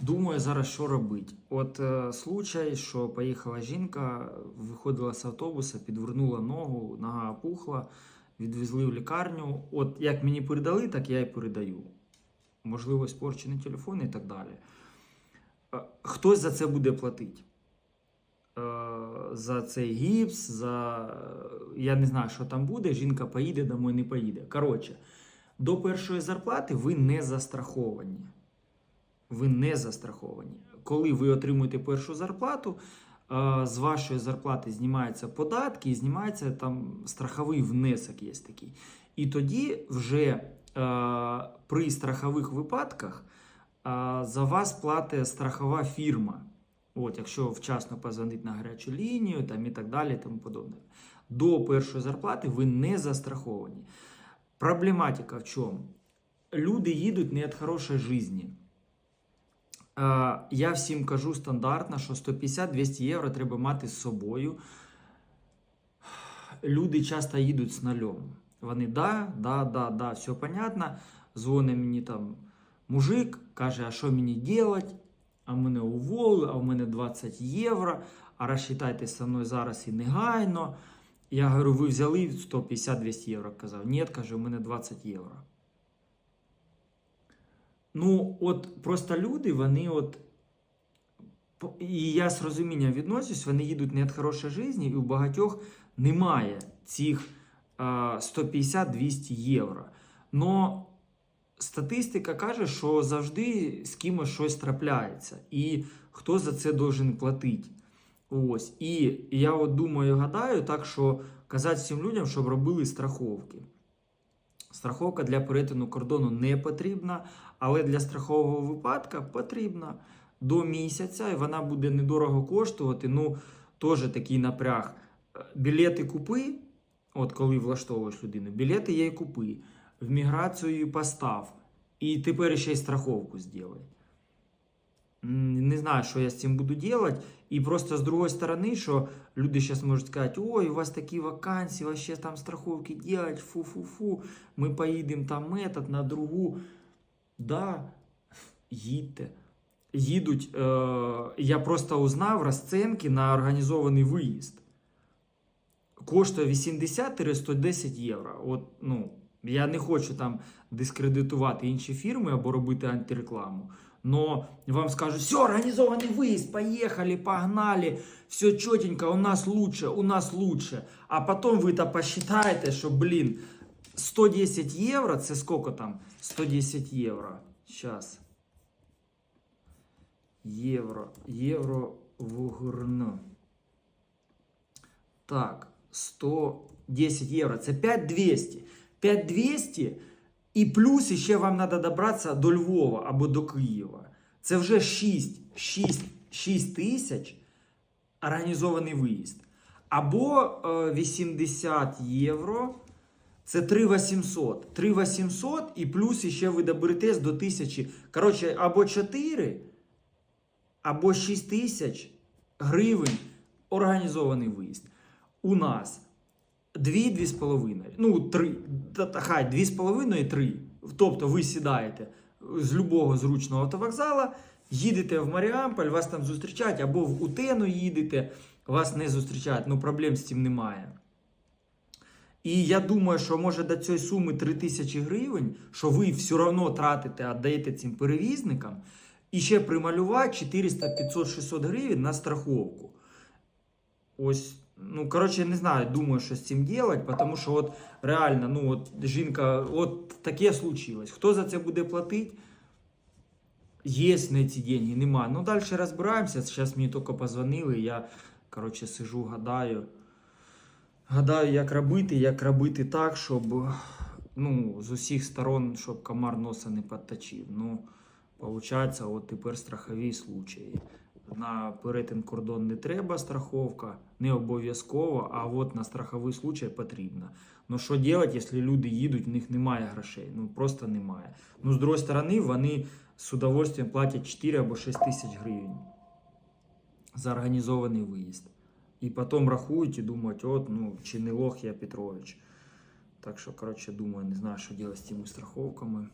Думаю зараз, що робити. От е, случай, що поїхала жінка, виходила з автобуса, підвернула ногу, нога опухла, відвезли в лікарню. От як мені передали, так я і передаю. Можливо, спорчений телефон і так далі. Е, Хтось за це буде платити. Е, За цей гіпс, за я не знаю, що там буде. Жінка поїде, домой не поїде. Коротше, до першої зарплати ви не застраховані. Ви не застраховані. Коли ви отримуєте першу зарплату, е, з вашої зарплати знімаються податки і знімається там страховий внесок є такий. І тоді вже е, при страхових випадках е, за вас платить страхова фірма. От, якщо вчасно позвонити на гарячу лінію там, і так далі, тому подобне. До першої зарплати ви не застраховані. Проблематика в чому? Люди їдуть не від хорошої житті. Е, Я всім кажу стандартно, що 150-200 євро треба мати з собою. Люди часто їдуть з нальом. Вони да, да, да, да, все понятно. Дзвонить мені там мужик, каже, а що мені делать? А мене уволили, а в мене 20 євро, а розчитайте зі мною зараз і негайно. Я говорю, ви взяли 150-200 євро. Казав, ні, каже, у мене 20 євро. Ну, от просто люди, вони от. І я з розумінням відношусь, вони їдуть не від хорошої житті, і у багатьох немає цих а, 150-200 євро. Но статистика каже, що завжди з кимось щось трапляється, і хто за це должен платити. Ось. І я от думаю, гадаю, так що казати всім людям, щоб робили страховки. Страховка для перетину кордону не потрібна, але для страхового випадка потрібна до місяця, і вона буде недорого коштувати. Ну, теж такий напряг. Е, Білети купи, от коли влаштовуєш людину, білети є і купи, в міграцію постав, і тепер ще й страховку зробай. Не знаю, що я з цим буду робити. І просто з другої сторони, що люди зараз можуть сказати, ой, у вас такі вакансії, у вас ще там страховки делать, фу-фу-фу, ми поїдемо там метод на другу. Да, їдьте. Їдуть. Е, я просто узнав розценки на організований виїзд. Коштує 80-110 євро. От, ну, я не хочу там дискредитувати інші фірми або робити антирекламу. Но вам скажут, все, организованный выезд, поехали, погнали, все четенько, у нас лучше, у нас лучше. А потом ви то посчитаєте, що, блін, 110 євро, це сколько там? 110 євро. Сейчас. Євро. Євро вугорно. Так, 110 євро. Це 5200. 5200 і плюс ще вам треба добратися до Львова або до Києва. Це вже 6, 6, 6 тисяч організований виїзд. Або е, 80 євро. Це 3800. 3800 і плюс ще ви доберетесь до 1000. Коротше, або 4, або 6 тисяч гривень організований виїзд. У нас 2-2,5. Ну, 3. Та, та, хай 2,5 і 3. Тобто ви сідаєте з любого зручного автовокзала, їдете в Маріамполь, вас там зустрічають, або в Утену їдете, вас не зустрічають. Ну, проблем з цим немає. І я думаю, що може до цієї суми 3 тисячі гривень, що ви все одно тратите, віддаєте цим перевізникам, і ще прималювати 400, 500, 600 гривень на страховку. Ось, ну, коротше, я не знаю, думаю, що з цим робити, тому що от реально, ну, от жінка, от таке случилось. Хто за це буде платити? Є на ці деньги, нема. Ну, далі розбираємося. Зараз мені тільки позвонили, я, коротше, сижу, гадаю. Гадаю, як робити, як робити так, щоб ну, з усіх сторон, щоб комар носа не підточив. Ну, виходить, от тепер страхові случаї. На перетин кордон не треба страховка, не обов'язково, а от на страховий случай потрібна. Ну що робити, якщо люди їдуть, в них немає грошей? Ну просто немає. Ну, з другої сторони, вони з удовольствием платять 4 або 6 тисяч гривень за організований виїзд. І потім рахують і думають, от, ну, чи не лох я Петрович. Так що, коротше, думаю, не знаю, що робити з цими страховками.